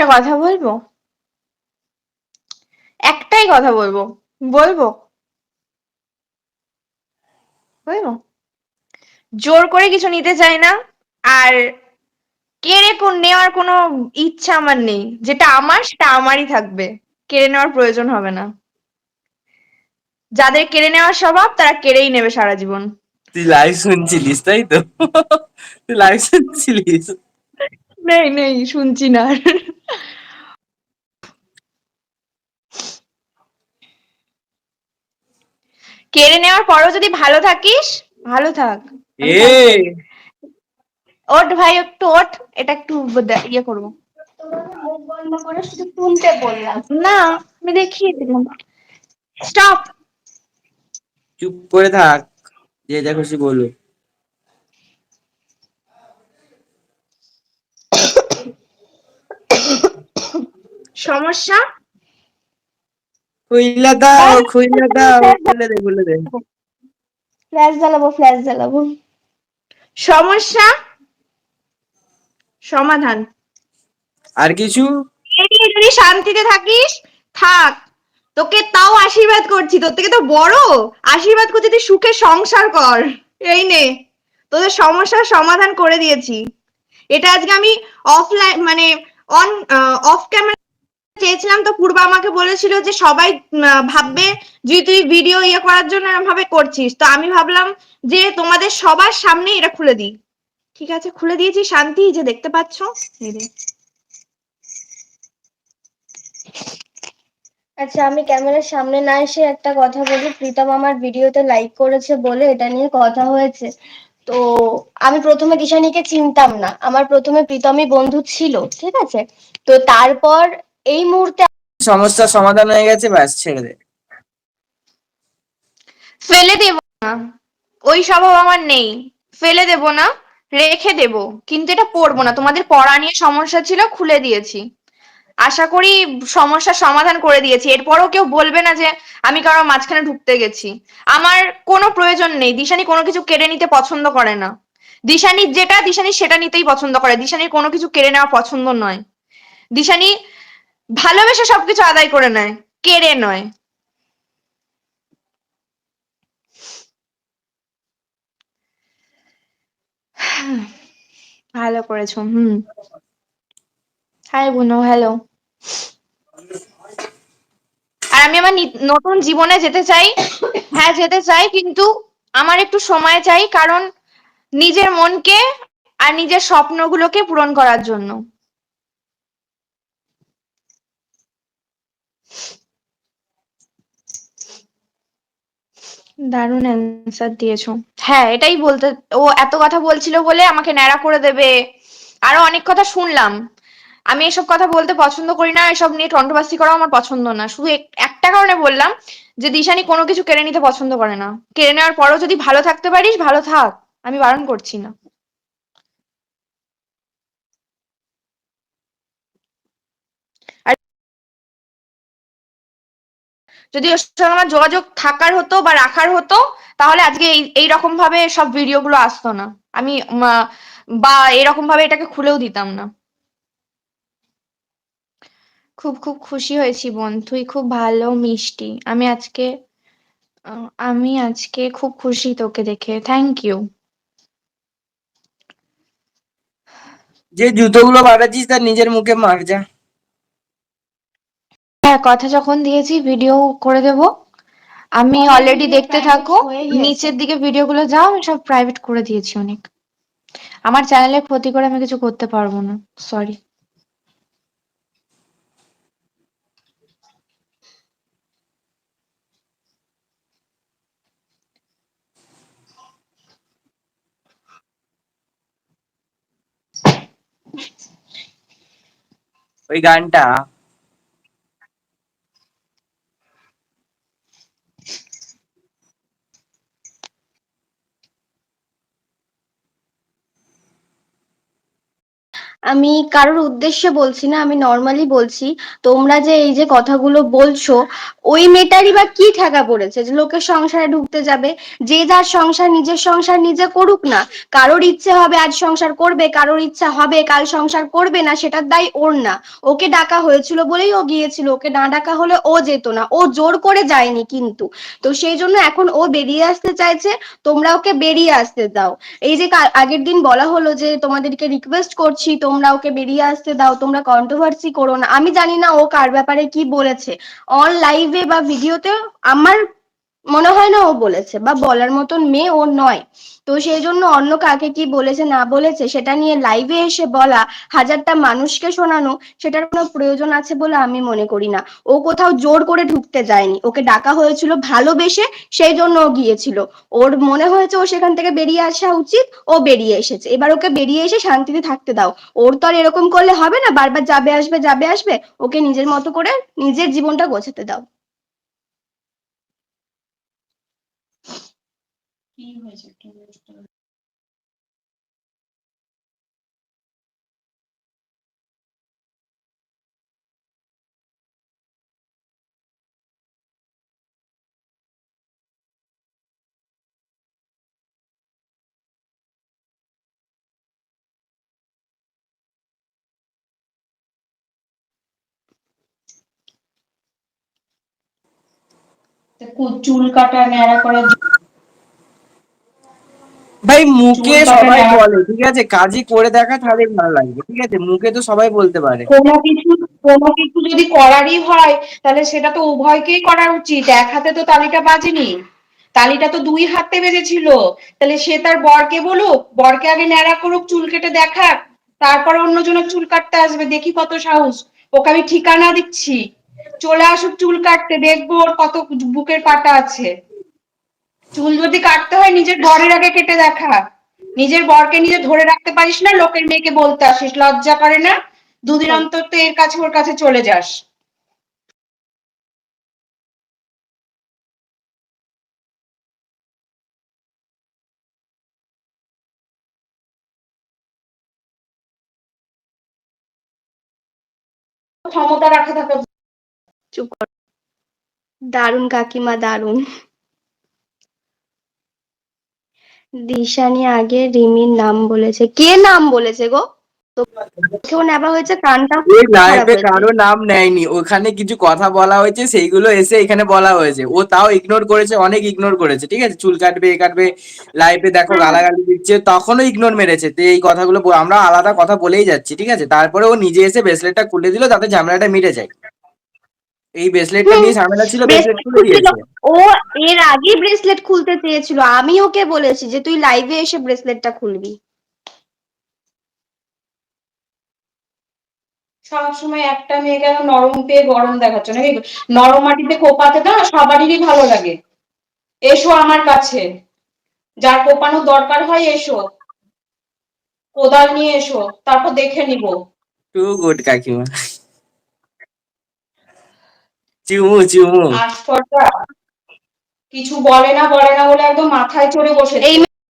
একটা কথা বলব? একটাই কথা বলব। বলব? বলব? জোর করে কিছু নিতে চাই না আর কেড়ে কোন নেওয়ার কোনো ইচ্ছা আমার নেই। যেটা আমার সেটা আমারই থাকবে। কেড়ে নেওয়ার প্রয়োজন হবে না। যাদের কেড়ে নেওয়ার স্বভাব তারা কেড়েই নেবে সারা জীবন। তুই লাইভ শুনছিলিস তাই তো? তুই লাইভ শুনছিলিস? নেই নেই শুনছি না কেড়ে নেওয়ার পরও যদি ভালো থাকিস? ভালো থাক। এ। ওঠ ভাই একটু ওঠ এটা একটু ইয়ে করব। বন্ধ করে শুধু শুনতে বললাম না আমি দেখিয়ে দিলাম। স্টপ। চুপ করে থাক যে যা খুশি বলো সমস্যা? খুইলা দাও খুইলা দাও খুলে দে খুলে দে। ফ্ল্যাশ জ্বালাবো ফ্ল্যাশ জ্বালাবো। সমস্যা? সমাধান। আর কিছু? যদি শান্তিতে থাকিস? থাক। তোকে তাও আশীর্বাদ করছি তোর থেকে তো বড়। আশীর্বাদ করছি তুই সুখে সংসার কর। এই নে। তোদের সমস্যার সমাধান করে দিয়েছি। এটা আজকে আমি অফলাইন মানে অন অফ ক্যামেরা চেয়েছিলাম তো পূর্বা আমাকে বলেছিল যে সবাই ভাববে যে তুই ভিডিও ইয়ে করার জন্য এরম ভাবে করছিস। তো আমি ভাবলাম যে তোমাদের সবার সামনে এটা খুলে দিই। ঠিক আছে, খুলে দিয়েছি। শান্তি যে দেখতে পাচ্ছ? আচ্ছা আমি ক্যামেরার সামনে না এসে একটা কথা বলি। প্রীতম আমার ভিডিওতে লাইক করেছে বলে এটা নিয়ে কথা হয়েছে। তো আমি প্রথমে দিশানিকে চিনতাম না। আমার প্রথমে প্রীতমই বন্ধু ছিল, ঠিক আছে? তো তারপর এই মুহূর্তে সমস্যার সমাধান হয়ে গেছে ব্যাস ছেড়ে দে। ফেলে দেব না। ওই স্বভাব আমার নেই। ফেলে দেব না রেখে দেব। কিন্তু এটা পড়ব না। তোমাদের পড়া নিয়ে সমস্যা ছিল খুলে দিয়েছি। আশা করি সমস্যার সমাধান করে দিয়েছি। এরপরও কেউ বলবে না যে আমি কারও মাঝখানে ঢুকতে গেছি। আমার কোনো প্রয়োজন নেই। দিশানি কোনো কিছু কেড়ে নিতে পছন্দ করে না। দিশানি যেটা দিশানি সেটা নিতেই পছন্দ করে। দিশানির কোনো কিছু কেড়ে নেওয়া পছন্দ নয়। দিশানি ভালোবেসে সবকিছু আদায় করে নেয়, কেড়ে নয়। ভালো করেছ, হুম। হাই বুনো হ্যালো আর আমি আমার নতুন জীবনে যেতে চাই হ্যাঁ যেতে চাই, কিন্তু আমার একটু সময় চাই, কারণ নিজের মনকে আর নিজের স্বপ্নগুলোকে পূরণ করার জন্য। দারুণ অ্যান্সার দিয়েছ। হ্যাঁ এটাই বলতে, ও এত কথা বলছিল বলে আমাকে ন্যাড়া করে দেবে। আরও অনেক কথা শুনলাম। আমি এসব কথা বলতে পছন্দ করি না, এসব নিয়ে টন্টবাস্তি করা আমার পছন্দ না। শুধু একটা কারণে বললাম যে দিশানি কোনো কিছু কেড়ে নিতে পছন্দ করে না। কেড়ে নেওয়ার পরও যদি ভালো থাকতে পারিস, ভালো থাক। আমি বারণ করছি না। যদি ওর সঙ্গে আমার যোগাযোগ থাকার হতো বা রাখার হতো, তাহলে আজকে এই এইরকম ভাবে সব ভিডিও গুলো আসতো না। আমি বা এরকম ভাবে এটাকে খুলেও দিতাম না। খুব খুব খুশি হয়েছি বোন, তুই খুব ভালো, মিষ্টি। আমি আজকে আমি আজকে খুব খুশি তোকে দেখে। থ্যাংক ইউ যে জুতোগুলো পাঠাচ্ছিস তার নিজের মুখে মার যা। হ্যাঁ কথা যখন দিয়েছি ভিডিও করে দেব। আমি অলরেডি দেখতে থাকো। নিচের দিকে ভিডিওগুলো যাও আমি সব প্রাইভেট করে দিয়েছি অনেক। আমার চ্যানেলের ক্ষতি করে আমি কিছু করতে পারব না সরি ওই গানটা আমি কারোর উদ্দেশ্যে বলছি না, আমি নর্মালি বলছি, তোমরা যে এই যে কথাগুলো বলছো, ওই মেয়েটারই বা কি ঠেকা পড়েছে? যে লোকের সংসারে ঢুকতে যাবে, যে যার সংসার নিজের সংসার নিজে করুক না, কারোর ইচ্ছে হবে আজ সংসার করবে, কারোর ইচ্ছা হবে কাল সংসার করবে না, সেটার দায় ওর না। ওকে ডাকা হয়েছিল বলেই ও গিয়েছিল, ওকে না ডাকা হলে ও যেত না, ও জোর করে যায়নি কিন্তু। তো সেই জন্য এখন ও বেরিয়ে আসতে চাইছে, তোমরা ওকে বেরিয়ে আসতে দাও। এই যে আগের দিন বলা হলো যে তোমাদেরকে রিকোয়েস্ট করছি, তোমরা ওকে বেরিয়ে আসতে দাও, তোমরা কন্ট্রোভার্সি করো না। আমি জানি না ও কার ব্যাপারে কি বলেছে। অন লাইভে বা ভিডিওতে আমার মনে হয় না ও বলেছে বা বলার মতন মেয়ে ও নয়। তো সেই জন্য অন্য কাকে কি বলেছে, না বলেছে, সেটা নিয়ে লাইভে এসে বলা, হাজারটা মানুষকে শোনানো, সেটার কোনো প্রয়োজন আছে বলে আমি মনে করি না। ও কোথাও জোর করে ঢুকতে যায়নি। ওকে ডাকা হয়েছিল ভালোবেসে, সেই জন্য ও গিয়েছিল। ওর মনে হয়েছে ও সেখান থেকে বেরিয়ে আসা উচিত, ও বেরিয়ে এসেছে। এবার ওকে বেরিয়ে এসে শান্তিতে থাকতে দাও। ওর তো আর এরকম করলে হবে না, বারবার যাবে, আসবে যাবে, আসবে, ওকে নিজের মতো করে নিজের জীবনটা গোছাতে দাও। কু- চুল কাটা ন্যাড়া করা ভাই মুখে সবাই বলে ঠিক আছে? কাজই করে দেখা তাহলে ভালো লাগবে ঠিক আছে? মুখে তো সবাই বলতে পারে। কোনো কিছু কোনো কিছু যদি করারই হয় তাহলে সেটা তো উভয়কেই করা উচিত। এক হাতে তো তালিটা বাজেনি। তালিটা তো দুই হাতে বেজেছিল। তাহলে সে তার বরকে বলুক বরকে আগে ন্যাড়া করুক চুল কেটে দেখাক তারপর অন্যজনের চুল কাটতে আসবে। দেখি কত সাহস। ওকে আমি ঠিকানা দিচ্ছি। চলে আসুক চুল কাটতে দেখব ওর কত বুকের পাটা আছে। চুল যদি কাটতে হয়, নিজের বরের আগে কেটে দেখা। নিজের বরকে নিজে ধরে রাখতে পারিস না, লোকের মেয়েকে বলতে আসিস, লজ্জা করে না। দুদিন অন্তর তো এর কাছে ওর কাছে চলে যাস। ক্ষমতা রাখা থাকে। চুপ কর। দারুণ কাকিমা, দারুণ। দিশানি আগে রিমির নাম বলেছে। কে নাম বলেছে গো? তোকেও নেওয়া হয়েছে? কানটা লাইভে কারও নাম নেয়নি। ওখানে কিছু কথা বলা হয়েছে সেইগুলো এসে এখানে বলা হয়েছে। ও তাও ইগনোর করেছে অনেক ইগনোর করেছে। ঠিক আছে? চুল কাটবে এ কাটবে লাইভে দেখো হ্যাঁ। গালাগালি দিচ্ছে তখনও ইগনোর মেরেছে। তো এই কথাগুলো আমরা আলাদা কথা বলেই যাচ্ছি ঠিক আছে? তারপরে ও নিজে এসে ব্রেসলেটটা খুলে দিল তাতে ঝামেলাটা মিটে যায়। এই ব্রেসলেটটা নিয়ে ঝামেলা ছিল ব্রেসলেট খুলে দিয়েছে। ও এর আগে ব্রেসলেট খুলতে চেয়েছিল। আমি ওকে বলেছি যে তুই লাইভে এসে ব্রেসলেটটা খুলবি। সবসময় একটা মেয়ে কেন নরম পেয়ে গরম দেখাচ্ছ? নাকি নরম মাটিতে কোপাতে দাও সবারই ভালো লাগে। এসো আমার কাছে। যার কোপানোর দরকার হয় এসো। কোদাল নিয়ে এসো। তারপর দেখে নিব। টু গুড কাকিমা। চুমু চুমু। আশপর্দা কিছু বলে না বলে না বলে একদম মাথায় চড়ে বসে। এই